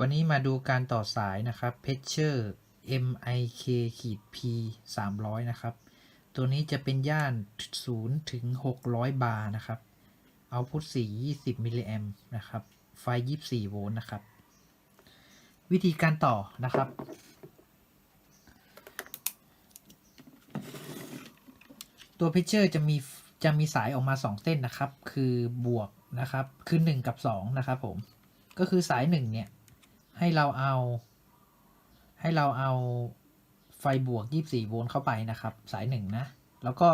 วันนี้มาดูการต่อสายนะครับ p e t c h e r MIK ขีด P 300 นะครับ ตัวนี้จะเป็นย่าน 0 ถึง 600 บาร์นะครับ เอาพุท4 20 มิลลิแอมนะครับ ไฟ 24 โวลต์นะครับ วิธีการต่อนะครับ ตัวเพชเชอร์จะมีจะมีสายออกมา 2 เส้นนะครับ คือบวกนะครับ คือ 1 กับ 2 นะครับผม ก็คือสาย 1 เนี่ย ให้เราเอา ให้เราเอาไฟบวก 24 โวลต์เข้าไปนะครับ สาย 1 นะ แล้วก็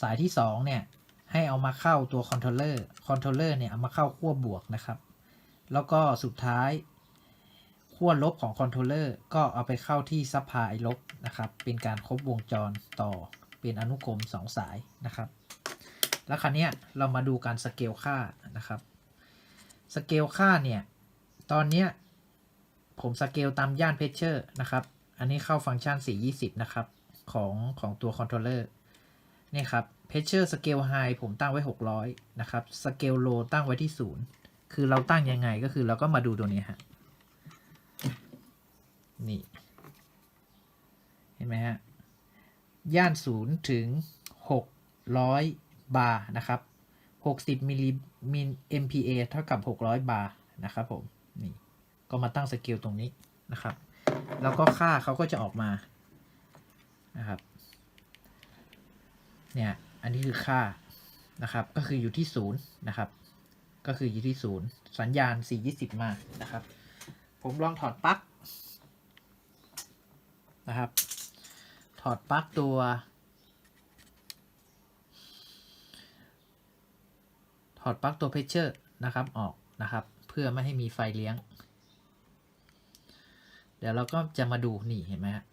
สายที่ 2 เนี่ย ให้เอามาเข้าตัวคอนโทรลเลอร์ คอนโทรลเลอร์เนี่ย เอามาเข้าขั้วบวกนะครับ แล้วก็สุดท้ายขั้วลบของคอนโทรลเลอร์ก็เอาไปเข้าที่ซัพพลายลบนะครับ เป็นการครบวงจรต่อเป็นอนุกรม 2 สายนะครับ แล้วคราวนี้เรามาดูการสเกลค่านะครับ สเกลค่าเนี่ย ตอนเนี้ย ผมสเกลตามย่านเพชเชอร์นะครับ อันนี้เข้าฟังก์ชัน 420 นะครับ ของของตัวคอนโทรลเลอร์นี่ครับเพชเชอร์สเกลไฮผมตั้งไว้ 600 นะครับสเกลโลตั้งไว้ที่ 0 คือเราตั้งยังไงก็คือเราก็มาดูตัวนี้ฮะนี่ เห็นไหมฮะ ย่าน 0 ถึง 600 บาร์นะครับ 60มิลลิมิล MPa เท่ากับ 600 บาร์นะครับผม นี่ ก็มาตั้งสเกลตรงนี้นะครับ แล้วก็ค่าเขาก็จะออกมานะครับ เนี่ย อันนี้คือค่านะครับ ก็คืออยู่ที่ศูนย์นะครับ ก็คืออยู่ที่ศูนย์สัญญาณ 420 มานะครับ ผมลองถอดปลั๊กนะครับ ถอดปลั๊กตัว ถอดปลั๊กตัวเพชเชอร์นะครับออกนะครับ เพื่อไม่ให้มีไฟเลี้ยง ดี๋ยวเราก็จะมาดูนี่เห็นไหมฮะ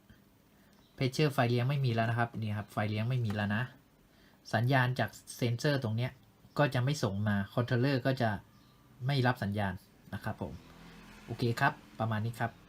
เพชเชอร์ไฟเลี้ยงไม่มีแล้วนะครับนี่ครับไฟเลี้ยงไม่มีแล้วนะ สัญญาณจากเซนเซอร์ตรงเนี้ยก็จะไม่ส่งมาคอนโทรลเลอร์ก็จะไม่รับสัญญาณนะครับผม โอเคครับ ประมาณนี้ครับ